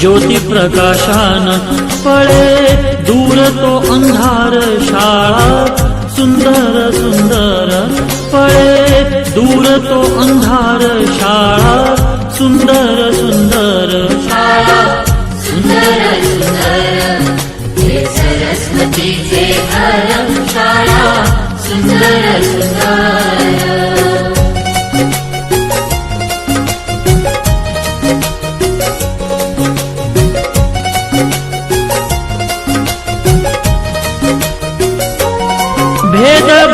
ज्योती प्रकाशान पळे दूर तो अंधार शाळा सुंदर सुंदर पळे दूर तो अंधार शाळा सुंदर सुंदर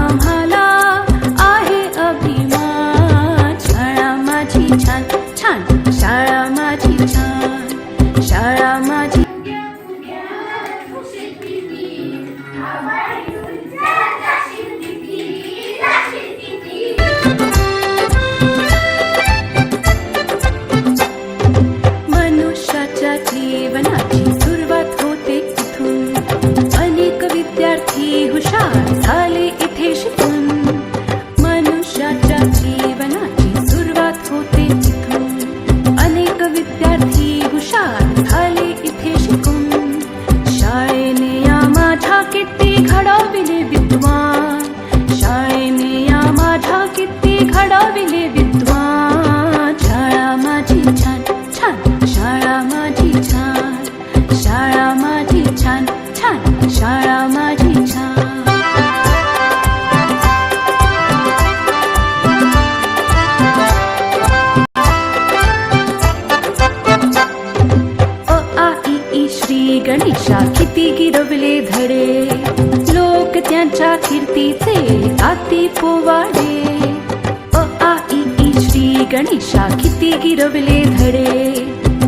I'm. गणेशा किती गिरवले धडे. लोक त्यांच्या कीर्तीचे आती पोवाडे. अ आई ई श्री गणेशा किती गिरवले धडे.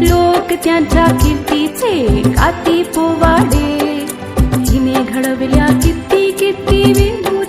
लोक त्यांच्या कीर्तीचे आती पोवाडे. हिने घडवल्या किती किती वेळू